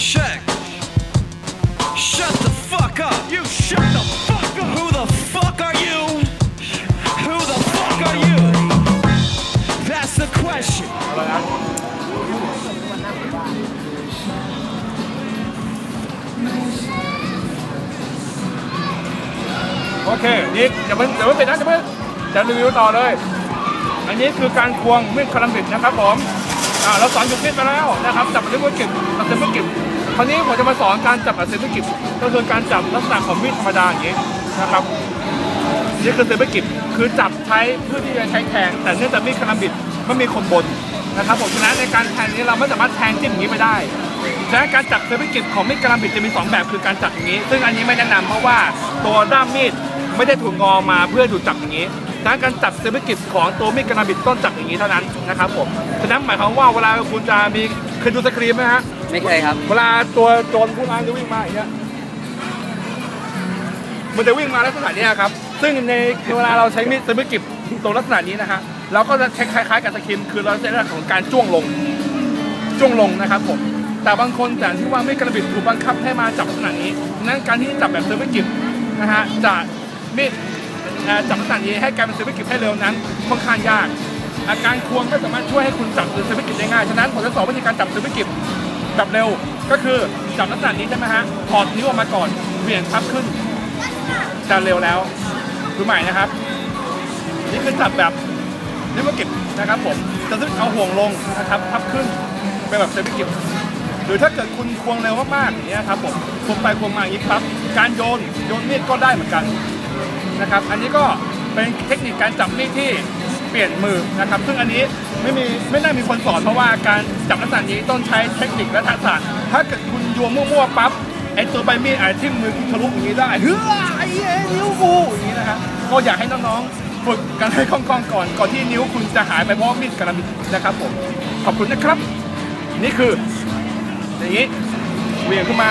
Check. Shut the fuck up. You shut the fuck up. Who the fuck are you? Who the fuck are you? That's the question. โอเคนี่เดี๋ยวมันเดี๋ยวมันเป็นนะเดี๋ยวมันจะรีวิวต่อเลย อันนี้คือการควงมีดคารัมบิดนะครับผม อ่าเราสอนหยุดมีดไปแล้วนะครับจับเซมเบอร์กิบกับเซมเบอร์กิบคราวนี้ผมจะมาสอนการจับเซมเบอร์กิบก็คือการจับลักษณะของมีดธรรมดาอย่างนี้นะครับนี่คือเซมเบอร์กิบคือจับใช้เพื่อที่จะใช้แทงแต่เนื่องจากมีดคาบิดมันมีคมบนนะครับผมฉะนั้นในการแทงนี้เราไม่สามารถแทงจิ้มอย่างนี้ไปได้ฉะนั้นการจับเซอร์วิกิจของมีดกระลำบิดจะมี 2 แบบคือการจับอย่างนี้ ซึ่งอันนี้ไม่แนะนำเพราะว่าตัวด้ามมีดไม่ได้ถูกงอมาเพื่อดูจับอย่างนี้ ฉะนั้นการจับเซอร์วิกิจของตัวมีดกระลำบิดต้องจับอย่างนี้เท่านั้นนะครับผมฉะนั้นหมายความว่าเวลาคุณจะมีเคยดูสครีมไหมฮะไม่เคยครับ เวลาตัวโจรผู้ร้ายจะวิ่งมาอย่างเงี้ยมันจะวิ่งมาลักษณะเนี้ยครับ ซึ่งในเวลาเราใช้มีดเซอร์วิกิจตรงลักษณะนี้นะฮะเราก็จะใช้คล้ายๆกับสครีมคือเราใช้เรื่องของการจ้วงลงจ้วงลงนะครับผมแต่บางคนแต่ที่ว่าไม่กระบิดถูกบังคับให้มาจับลักษณะนี้ฉะนั้นการที่จับแบบเซอร์วิกิฟนะฮะจะมีดเอ่อ จับลักษณะนี้ให้กลายเป็นเซอร์วิกิฟให้เร็วนั้นค่อนข้างยาก อาการควงไม่สามารถช่วยให้คุณจับเซอร์วิกิฟได้ง่ายฉะนั้นผมจะสอนวิธีการจับเซอร์วิกิฟแบบเร็ว ก็คือจับลักษณะนี้ใช่ไหมฮะถอดนิ้วออกมาก่อนเหวี่ยงพับขึ้นจะเร็วแล้วดูใหม่นะครับ นี่คือจับแบบนิ้วเก็บนะครับผมจะต้องเอาห่วงลงนะครับพับขึ้นเป็นแบบเซฟกิฟหรือถ้าเกิดคุณควงเร็วมากๆอย่างเงี้ยครับผมควงไปควงมาอย่างนี้ครับการโยนโยนมีดก็ได้เหมือนกัน นะครับ อันนี้ก็เป็นเทคนิคการจับมีดที่เปลี่ยนมือนะครับ ซึ่งอันนี้ไม่มีไม่ได้มีคนสอนเพราะว่าการจับลักษณะนี้ต้องใช้เทคนิคและทักษะ ถ้าเกิดคุณโยนมั่วๆปั๊บไอตัวใบมีดอาจจะทิ่มมือคุณทะลุอย่างนี้ได้เฮ้ยไอ้เอ้ยนิ้วกูอย่างนี้นะครับก็อยากให้น้องๆฝึกกันให้คล่องๆก่อน ก่อนที่นิ้วคุณจะหายไปเพราะมีดกระบิดนะครับผมขอบคุณนะครับ นี่คืออย่างนี้เวียงขึ้นมา